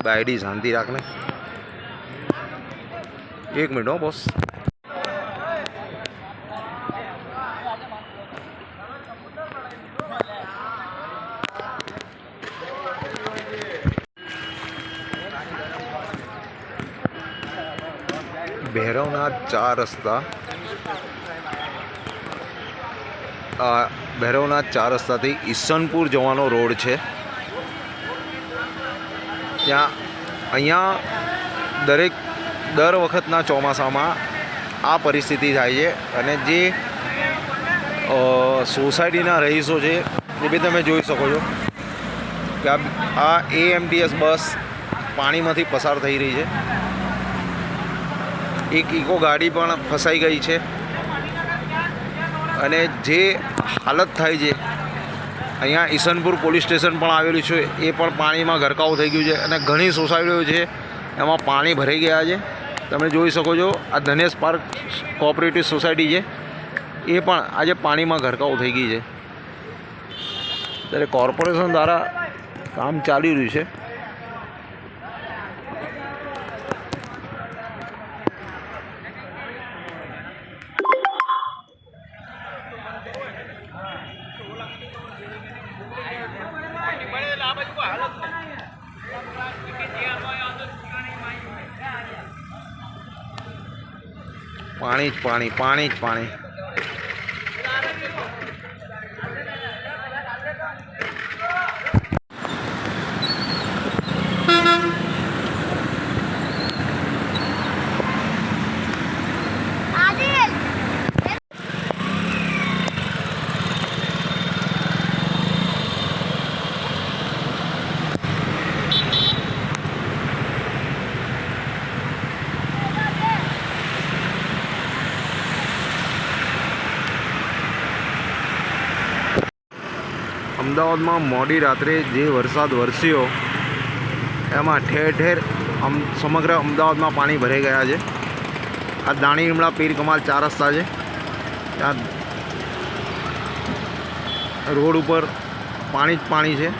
બાયડી શાંતિ રાખને. એક મિનિટ હો બોસ ભૈરવના ચાર રસ્તા. ભૈરવના ચાર રસ્તાથી ઈસનપુર જવાનો રોડ છે. ત્યાં અહીંયા દરેક દર વખતના ચોમાસામાં આ પરિસ્થિતિ થાય છે અને જે સોસાયટીના રહીશો છે, એ બી તમે જોઈ શકો છો કે આ એએમટીએસ બસ પાણીમાંથી પસાર થઈ રહી છે. એક ઇકો ગાડી પણ ફસાઈ ગઈ છે. અને જે હાલત થાય છે અહીંયા ઈસનપુર પોલીસ સ્ટેશન પણ આવેલું છે. એ પણ પાણીમાં ગરકાવ થઈ ગયું છે અને ઘણી સોસાયટીઓ છે, એમાં પાણી ભરાઈ ગયા છે. તમે જોઈ શકો છો, આ ધનેશ પાર્ક કોઓપરેટિવ સોસાયટી છે. એ પણ આજે પાણીમાં ગરકાવ થઈ ગઈ છે. ત્યારે કોર્પોરેશન દ્વારા કામ ચાલી રહ્યું છે. પાણી જ પાણી પાણી જ પાણી. અમદાવાદમાં મોડી રાત્રે જે વરસાદ વરસ્યો, એમાં ઠેર ઠેર સમગ્ર અમદાવાદમાં પાણી ભરાઈ ગયા છે. આ દાણી લીમડા, પીર કમાલ ચાર રસ્તા છે. ત્યાં રોડ ઉપર પાણી જ પાણી છે.